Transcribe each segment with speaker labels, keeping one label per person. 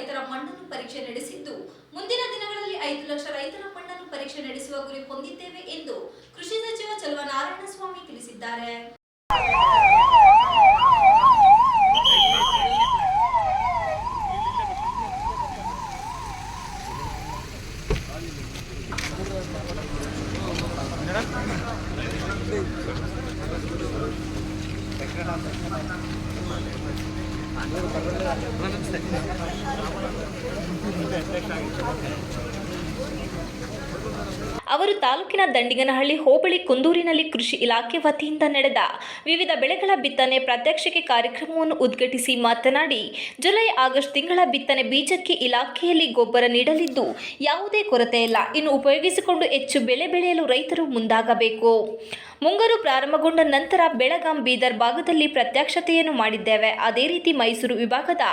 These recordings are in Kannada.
Speaker 1: ರೈತರ ಮಣ್ಣನ್ನು ಪರೀಕ್ಷೆ ನಡೆಸಿದ್ದು. ಮುಂದಿನ ದಿನಗಳಲ್ಲಿ ಐದು ಲಕ್ಷ ರೈತರ ಮಣ್ಣನ್ನು ಪರೀಕ್ಷೆ ನಡೆಸುವ ಗುರಿ ಹೊಂದಿದ್ದೇವೆ ಎಂದು ಕೃಷಿ ಸಚಿವ ಚಲುವ ನಾರಾಯಣಸ್ವಾಮಿ ತಿಳಿಸಿದ್ದಾರೆ. నమస్తే ಅವರು ತಾಲೂಕಿನ ದಂಡಿಗನಹಳ್ಳಿ, ಹೋಬಳಿ, ಕುಂದೂರಿನಲ್ಲಿ ಕೃಷಿ ಇಲಾಖೆ ವತಿಯಿಂದ ನಡೆದ ವಿವಿಧ ಬೆಳೆಗಳ ಬಿತ್ತನೆ ಪ್ರಾತ್ಯಕ್ಷಿಕೆ ಕಾರ್ಯಕ್ರಮವನ್ನು ಉದ್ಘಾಟಿಸಿ ಮಾತನಾಡಿ, ಜುಲೈ ಆಗಸ್ಟ್ ತಿಂಗಳ ಬಿತ್ತನೆ ಬೀಜಕ್ಕೆ ಇಲಾಖೆಯಲ್ಲಿ ಗೊಬ್ಬರ ನೀಡಲಿದ್ದು, ಯಾವುದೇ ಕೊರತೆ ಇಲ್ಲ. ಇನ್ನು ಉಪಯೋಗಿಸಿಕೊಂಡು ಹೆಚ್ಚು ಬೆಳೆ ಬೆಳೆಯಲು ರೈತರು ಮುಂದಾಗಬೇಕು. ಮುಂಗಾರು ಪ್ರಾರಂಭಗೊಂಡ ನಂತರ ಬೆಳಗಾಂ ಬೀದರ್ ಭಾಗದಲ್ಲಿ ಪ್ರತ್ಯಕ್ಷತೆಯನ್ನು ಮಾಡಿದ್ದೇವೆ. ಅದೇ ರೀತಿ ಮೈಸೂರು ವಿಭಾಗದ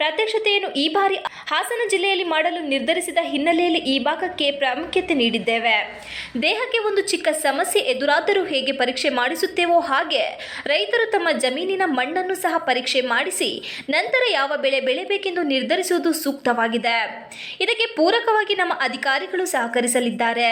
Speaker 1: ಪ್ರತ್ಯಕ್ಷತೆಯನ್ನು ಈ ಬಾರಿ ಹಾಸನ ಜಿಲ್ಲೆಯಲ್ಲಿ ಮಾಡಲು ನಿರ್ಧರಿಸಿದ ಹಿನ್ನೆಲೆಯಲ್ಲಿ ಈ ಭಾಗಕ್ಕೆ ಪ್ರಾಮುಖ್ಯತೆ ನೀಡಿದ್ದೇವೆ. ದೇಹಕ್ಕೆ ಒಂದು ಚಿಕ್ಕ ಸಮಸ್ಯೆ ಎದುರಾದರೂ ಹೇಗೆ ಪರೀಕ್ಷೆ ಮಾಡಿಸುತ್ತೇವೋ ಹಾಗೆ ರೈತರು ತಮ್ಮ ಜಮೀನಿನ ಮಣ್ಣನ್ನು ಸಹ ಪರೀಕ್ಷೆ ಮಾಡಿಸಿ ನಂತರ ಯಾವ ಬೆಳೆ ಬೆಳೆಯಬೇಕೆಂದು ನಿರ್ಧರಿಸುವುದು ಸೂಕ್ತವಾಗಿದೆ. ಇದಕ್ಕೆ ಪೂರಕವಾಗಿ ನಮ್ಮ ಅಧಿಕಾರಿಗಳು ಸಹಕರಿಸಲಿದ್ದಾರೆ.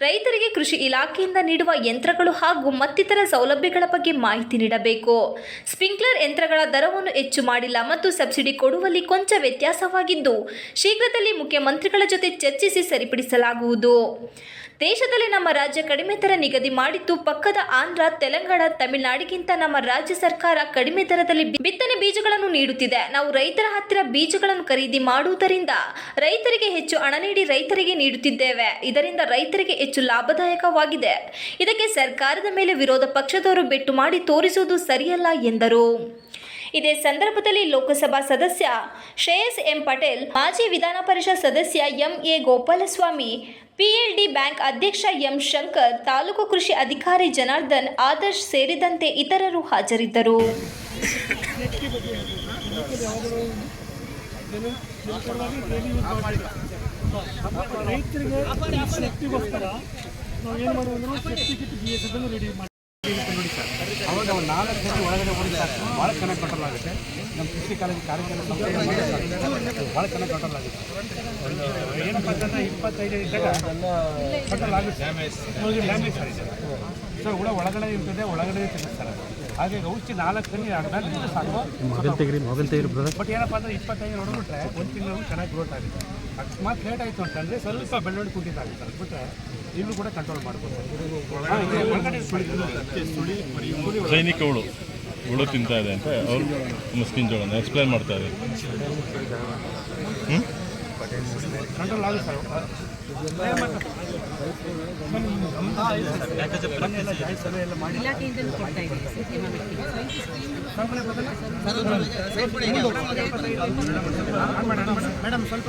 Speaker 1: ರೈತರಿಗೆ ಕೃಷಿ ಇಲಾಖೆಯಿಂದ ನೀಡುವ ಯಂತ್ರಗಳು ಹಾಗೂ ಮತ್ತಿತರ ಸೌಲಭ್ಯಗಳ ಬಗ್ಗೆ ಮಾಹಿತಿ ನೀಡಬೇಕು. ಸ್ಪ್ರಿಂಕ್ಲರ್ ಯಂತ್ರಗಳ ದರವನ್ನು ಹೆಚ್ಚು ಮಾಡಿಲ್ಲ ಮತ್ತು ಸಬ್ಸಿಡಿ ಕೊಡುವಲ್ಲಿ ಕೊಂಚ ವ್ಯತ್ಯಾಸವಾಗಿದ್ದು ಶೀಘ್ರದಲ್ಲಿ ಮುಖ್ಯಮಂತ್ರಿಗಳ ಜೊತೆ ಚರ್ಚಿಸಿ ಸರಿಪಡಿಸಲಾಗುವುದು. ದೇಶದಲ್ಲಿ ನಮ್ಮ ರಾಜ್ಯ ಕಡಿಮೆ ದರ ನಿಗದಿ ಮಾಡಿದ್ದು ಪಕ್ಕದ ಆಂಧ್ರ, ತೆಲಂಗಾಣ, ತಮಿಳುನಾಡಿಗಿಂತ ನಮ್ಮ ರಾಜ್ಯ ಸರ್ಕಾರ ಕಡಿಮೆ ದರದಲ್ಲಿ ಬಿತ್ತನೆ ಬೀಜಗಳನ್ನು ನೀಡುತ್ತಿದೆ. ನಾವು ರೈತರ ಹತ್ತಿರ ಬೀಜಗಳನ್ನು ಖರೀದಿ ಮಾಡುವುದರಿಂದ ರೈತರಿಗೆ ಹೆಚ್ಚು ಹಣ ನೀಡಿ ರೈತರಿಗೆ ನೀಡುತ್ತಿದ್ದೇವೆ. ಇದರಿಂದ ರೈತರಿಗೆ ಹೆಚ್ಚು ಲಾಭದಾಯಕವಾಗಿದೆ. ಇದಕ್ಕೆ ಸರ್ಕಾರದ ಮೇಲೆ ವಿರೋಧ ಪಕ್ಷದವರು ಬೆಟ್ಟು ಮಾಡಿ ತೋರಿಸುವುದು ಸರಿಯಲ್ಲ ಎಂದರು. ಇದೇ ಸಂದರ್ಭದಲ್ಲಿ ಲೋಕಸಭಾ ಸದಸ್ಯ ಶ್ರೇಯಸ್ ಎಂ ಪಟೇಲ್ ಮಾಜಿ ವಿಧಾನ ಪರಿಷತ್ ಸದಸ್ಯ M A Gopalaswamy PLD bank ಅಧ್ಯಕ್ಷ ಎಂ ಶಂಕರ್ ತಾಲೂಕು ಕೃಷಿ ಅಧಿಕಾರಿ ಜನಾರ್ದನ್ ಆದರ್ಶ್ ಸೇರಿದಂತೆ ಇತರರು ಹಾಜರಿದ್ದರು
Speaker 2: ಶಕ್ತಿಗೋಸ್ಕರ ನಾವು ಏನು ಶಕ್ತಿ ಕಿಟ್ ಬಿ ಎಸ್ ರೆಡಿ ಮಾಡಿ ಸರ್ ಅವಾಗ ಒಂದು ನಾಲ್ಕು ಜನ ಒಳಗಡೆ ಹೋಗಿ ಸರ್ ಭಾಳ ಚೆನ್ನಾಗಿ ಕಂಟ್ರೋಲ್ ಆಗುತ್ತೆ. ನಮ್ಮ ಕೃಷಿ ಕಾಲೇಜ್ ಕಾರ್ಯಕ್ರಮ ಭಾಳ ಚೆನ್ನಾಗಿ ಕಂಟ್ರೋಲ್ ಆಗುತ್ತೆ. ಒಂದು ಏನಪ್ಪ ಅಂತಂದರೆ ಇಪ್ಪತ್ತೈದು ಇದ್ದಾಗ ಕಂಟ್ರೋಲ್ ಆಗುತ್ತೆ. ಡ್ಯಾಮೇಜ್ ಆಗಿದೆ. ಸರ್ ಹುಳ ಒಳಗಡೆ ಇರ್ತದೆ ಒಳಗಡೆ ತಿನ್ನಿಸ್ತಾರೆ ಹಾಗೆ ಔಷಧಿ ನಾಲ್ಕು ಕಣ್ಣಿ ಆದ್ಮೇಲೆ ನಿಮ್ಗೆ ಸಾಕು. ಮೊಬೈಲ್ ತೆಗಿರಿ
Speaker 3: ಮೊಬೈಲ್ ತೆಗಿರಿ
Speaker 2: ಬ್ರದರ್ ಬಟ್ ಏನಪ್ಪ ಅಂದ್ರೆ ಇಪ್ಪತ್ತೈದು ನೋಡ್ಬಿಟ್ರೆ ಒಂದು ತಿಂಗಳು ಚೆನ್ನಾಗಿ ಗ್ರೋತ್ ಆಗುತ್ತೆ. ಅಕಸ್ಮಾತ್ ಲೇಟ್ ಆಯಿತು ಅಂತಂದರೆ ಸ್ವಲ್ಪ ಬೆಳ್ಳುಳ್ಳಿ ಕುಂಠಿತ ಆಗುತ್ತೆ ಅದು ಬಿಟ್ಟರೆ ಇಲ್ಲೂ ಕೂಡ ಕಂಟ್ರೋಲ್ ಮಾಡ್ಬೋದು. ಒಳಗಡೆ ಸುಳಿ ಸುಳಿ
Speaker 4: ಸೈನಿಕ ಹುಳು ಹುಳು ತಿಂತಾ ಇದೆ ಅಂತ ಅವರು ಮುಸ್ಕಿನ್ ಜೋಳನ ಎಕ್ಸ್ಪ್ಲೈನ್ ಮಾಡ್ತಾ ಇದ್ದಾರೆ.
Speaker 2: ಮೇಡಮ್ ಸ್ವಲ್ಪ